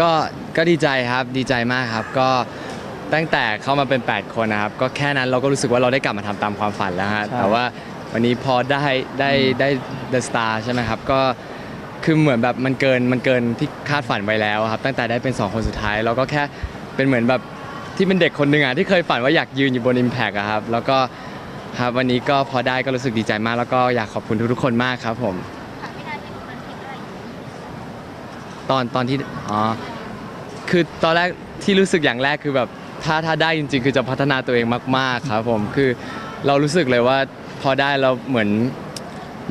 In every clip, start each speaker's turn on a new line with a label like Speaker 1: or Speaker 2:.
Speaker 1: ก็ก็ดีใจครับดีใจมากครับ ก็ตั้งแต่เข้ามาเป็น 8 คนนะครับ ก็แค่นั้นเราก็รู้สึกว่าเราได้กลับมาทำตามความฝันแล้วฮะ
Speaker 2: ใช่
Speaker 1: แต่ว่าวันนี้พอได้ได้ได้ The Star ใช่ไหมครับก็คือเหมือนแบบมันเกินมันเกินที่คาดฝันไว้แล้วครับ ตั้งแต่ได้เป็น 2 คนสุดท้าย เราก็แค่เป็นเหมือนแบบที่เป็นเด็กคนหนึ่งอะที่เคยฝันว่าอยากยืนอยู่บน Impact อะครับแล้วก็ครับวันนี้ก็พอได้ก็รู้สึกดีใจมาก แล้วก็อยากขอบคุณทุกๆคนมากครับผม
Speaker 3: ค่ะพี่นาทีตรงนั้นคิดอะไรอยู่
Speaker 1: ตอนตอนที่อ๋อคือตอนแรกที่รู้สึกอย่างแรกคือแบบถ้าถ้าได้จริง ๆ คือจะพัฒนาตัวเองมาก ๆ ครับผมคือเรารู้สึกเลยว่าพอได้เราเหมือน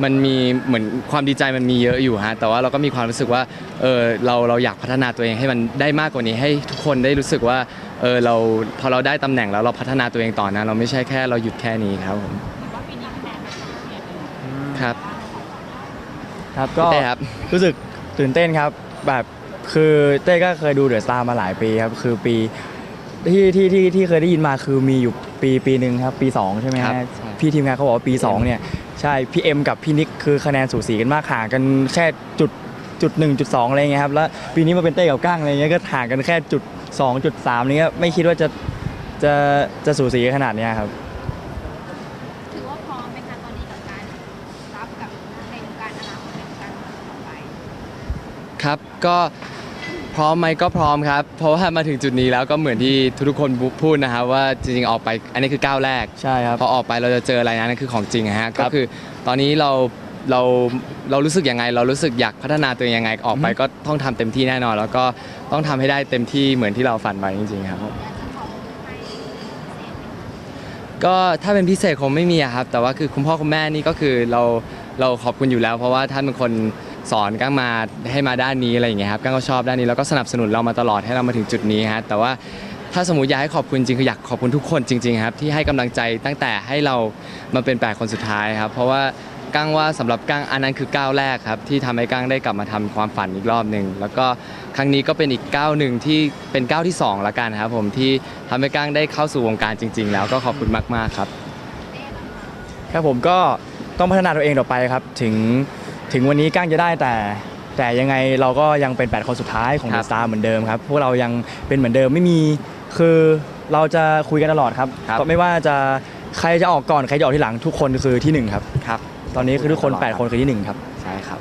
Speaker 1: มันมีเหมือนความดีใจมันมีเยอะอยู่ฮะแต่ว่าเราก็มีความรู้สึกว่าเออเราเราอยากพัฒนาตัวเองให้มันได้มากกว่านี้ให้ทุกคนได้รู้สึกว่าเออเราพอเราได้ตำแหน่งแล้วเราพัฒนาตัวเองต่อนะ เราไม่ใช่แค่เราหยุดแค่นี้ครับผม
Speaker 3: ว่าปีนี้พี่แนนเป็นเนี่ย
Speaker 1: ครับ
Speaker 2: ครับก็
Speaker 1: พี่เต้ครับ
Speaker 2: รู้สึกตื่นเต้นครับ แบบคือเต้ก็เคยดูเดอะสตาร์มาหลายปีครับคือปีที่ที่ที่ที่เคยได้ยินมาคือมีอยู่ปีปีหนึ่งครับปี 2 ใช่ไหม
Speaker 1: ครั
Speaker 2: ฮะ
Speaker 1: บใช่
Speaker 2: พี่ทีมงานเขาบอกว่าปี 2 เนี่ย ใช่ พี่เอ็มกับพี่นิกคือคะแนนสูสีกันมากห่างกันแค่จุดจุดหนึ่งจุดสองอะไรเงี้ยครับแล้วปีนี้มาเป็นเต้กับก้างอะไรเงี้ยก็ห่างกันแค่จุดสองจุดสามนี้ยไม่คิดว่าจะจะจะสูสีขนาดเนี้ยครับ
Speaker 3: ถือว่าพร้อมไหมคะตอนนี้กับการรับกับในวงการอนาคตในวงการต่อไป
Speaker 1: ครับก็พร้อมไหมก็พร้อมครับ เพราะว่ามาถึงจุดนี้แล้วก็เหมือนที่ทุกๆคนพูดนะครับว่าจริงๆออกไปอันนี้คือก้าวแรก
Speaker 2: ใช่ครับ
Speaker 1: พอออกไปเราจะเจออะไรนะนั่นคือของจริงอะฮะ
Speaker 2: ครั
Speaker 1: ก็
Speaker 2: บ
Speaker 1: คือตอนนี้เราเราเรารู้สึกยังไง เรารู้สึกอยากพัฒนาตัวเองยังไงออกไป
Speaker 2: อือฮึ
Speaker 1: ก็ต้องทำเต็มที่แน่นอน แล้วก็ต้องทำให้ได้เต็มที่เหมือนที่เราฝันไว้จริง ๆ ครับ
Speaker 3: อยากจะขอบคุณใครพิเศษไหมคะ
Speaker 1: ก็ถ้าเป็นพิเศษคงไม่มีอะครับ แต่ว่าคือคุณพ่อคุณแม่นี่ก็คือเราเราขอบคุณอยู่แล้ว เพราะว่าท่านเป็นคน สอนก้างมาให้มาด้านนี้อะไรอย่างเงี้ยครับก้างก็ชอบด้านนี้แล้วก็สนับสนุนเรามาตลอดให้เรามาถึงจุดนี้ฮะแต่ว่าถ้าสมมติอยากให้ขอบคุณจริงคืออยากขอบคุณทุกคนจริง ๆ ครับ ที่ให้กำลังใจตั้งแต่ให้เรามาเป็นแปดคนสุดท้ายครับ เพราะว่าก้างว่าสำหรับก้างอันนั้นคือก้าวแรกครับ ที่ทำให้ก้างได้กลับมาทำความฝันอีกรอบหนึ่งแล้วก็ครั้งนี้ก็เป็นอีกก้าวหนึ่งที่เป็นก้าวที่สองละกันครับผมที่ทำให้ก้างได้เข้าสู่วงการจริง ๆ แล้วก็ขอบคุณมากๆครับ
Speaker 2: ครับผมก็ต้องพัฒนาตัวเองต่อไปครับ ถึง ถึงวันนี้ก้างจะได้แต่ แต่ยังไงเราก็ยังเป็น 8 คนสุดท้ายของ
Speaker 1: ค
Speaker 2: เด
Speaker 1: รั
Speaker 2: อะ
Speaker 1: บ
Speaker 2: สตาร์เหมือนเดิมครับ พวกเรายังเป็นเหมือนเดิมไม่มีคือเราจะคุยกันตลอดครับ
Speaker 1: ครับ
Speaker 2: ก็ไม่ว่าจะใครจะออกก่อนใครจะออกที่หลังทุกคนคือที่หนึ่งครับ
Speaker 1: ครับ
Speaker 2: ตอนนี้คือทุกคน
Speaker 1: ตลอดครับ
Speaker 2: 8คนคือที่หนึ่งครับ
Speaker 1: ใช่ครับ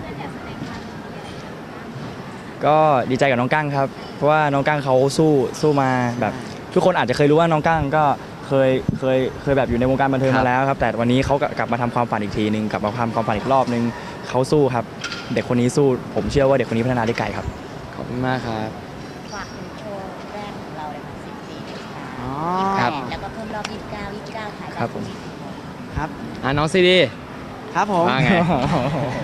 Speaker 2: ก็ดีใจกับน้องกั้งครับ เพราะว่าน้องกั้งเขาสู้สู้มาแบบ ทุกคนอาจจะเคยรู้ว่าน้องกั้งก็เคยเคยเคยแบบอยู่ในวงการบันเทิง
Speaker 1: ครับ
Speaker 2: มาแล้วครับ แต่วันนี้เขากลับมาทำความฝันอีกทีหนึ่งกลับมาทำความฝันอีกรอบนึง เขาสู้ครับ เด็กคนนี้สู้ ผมเชื่อว่าเด็กคนนี้พัฒนาได้ไกลครับ
Speaker 1: ขอบคุณมากครับ
Speaker 4: ฝากถึงโชว์แรกของเราเลยค่ะ10ปีเลยค่ะ
Speaker 5: อ๋อ
Speaker 1: ครับ
Speaker 4: แล้วก็เพิ่มรอบ29 29ถ่าย
Speaker 2: ครับผม
Speaker 5: ครับ
Speaker 1: อะน้องซีดี
Speaker 5: ครับผม
Speaker 1: ว่าไง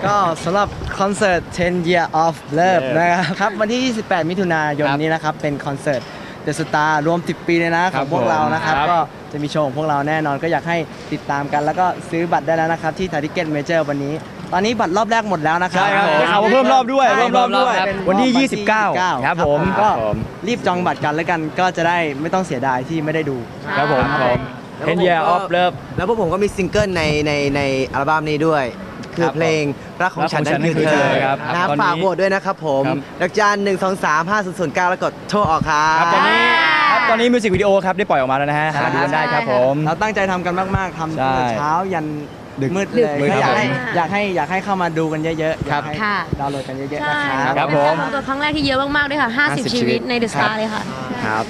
Speaker 5: ก็สำหรับคอนเสิร์ต 10 Year of Love
Speaker 2: Love
Speaker 5: นะครับครับ วันที่ 28 มิถุนายน
Speaker 1: ครับ
Speaker 5: นี้นะครับ เป็นคอนเสิร์ต The Star รวม 10 ปีเลยนะ
Speaker 2: ค
Speaker 5: ข
Speaker 2: รั
Speaker 5: อบงพวกเรานะครับ
Speaker 2: ผม
Speaker 5: ก็จะมีโชว์ของพวกเราแน่นอนก็อยากให้ติดตามกัน แล้วก็ซื้อบัตรได้แล้วนะครับ ที่ทาริเก็ตเมเจอร์วันนี้ ตอนนี้บัตรรอบแรกหมดแล้วนะครับ
Speaker 2: ใช่ครับ
Speaker 1: ผม
Speaker 2: ได้ข่าวว่าเพิ่มรอบด้วย
Speaker 5: ใช่
Speaker 2: เพิ่มรอบด้วย
Speaker 5: เป็น
Speaker 2: วันที่
Speaker 5: รอบ
Speaker 2: 29ครับผม
Speaker 5: ก็
Speaker 1: ครับผม
Speaker 5: รีบจองบัตรกันแล้วกันก็จะได้ไม่ต้องเสียดายที่ไม่ได้ดู
Speaker 2: ครับผมผม Ten Year of Love
Speaker 6: แล้วพวกผมก็มีซิงเกิลในในในอัลบั้มนี้ด้วย คือเพลงรักของฉันนั้นคือเธอ
Speaker 2: ครับ
Speaker 6: นะ
Speaker 2: ตอนนี้
Speaker 6: ฝากโหวตด้วยนะครับผม
Speaker 2: ครับ
Speaker 6: ดอกจานหนึ่งสองสามห้าศูนย์ศูนย์เก้าแล้วกดโทรออกครั
Speaker 2: ครับ
Speaker 6: บ
Speaker 2: ตอนนี้ครับตอนนี้มิวสิกวิดีโอครับได้ปล่อยออกมาแล้วนะฮะหาดูกันได้ครับผม
Speaker 5: เราตั้งใจทำกันมาก ๆทำ
Speaker 2: ใช่
Speaker 5: ตั้งแต่เช้ายัน
Speaker 2: ดึก
Speaker 5: มืดเลย
Speaker 2: มืด
Speaker 5: ก็อยากให้
Speaker 2: ครับผม
Speaker 5: อยากให้อยากให้เข้ามาดูกันเยอะๆอยากให้
Speaker 7: ค่ะ
Speaker 5: ดาวน์โหลดกันเยอะๆ
Speaker 7: ใช่
Speaker 5: นะครับ
Speaker 2: ครับผม
Speaker 7: เป็นการรวมตัวครั้งแรกที่เยอะมากๆด้วยค่ะ
Speaker 1: 50
Speaker 7: 50ชีวิตในเดอะสตาร์เลยค่ะ
Speaker 1: ครับ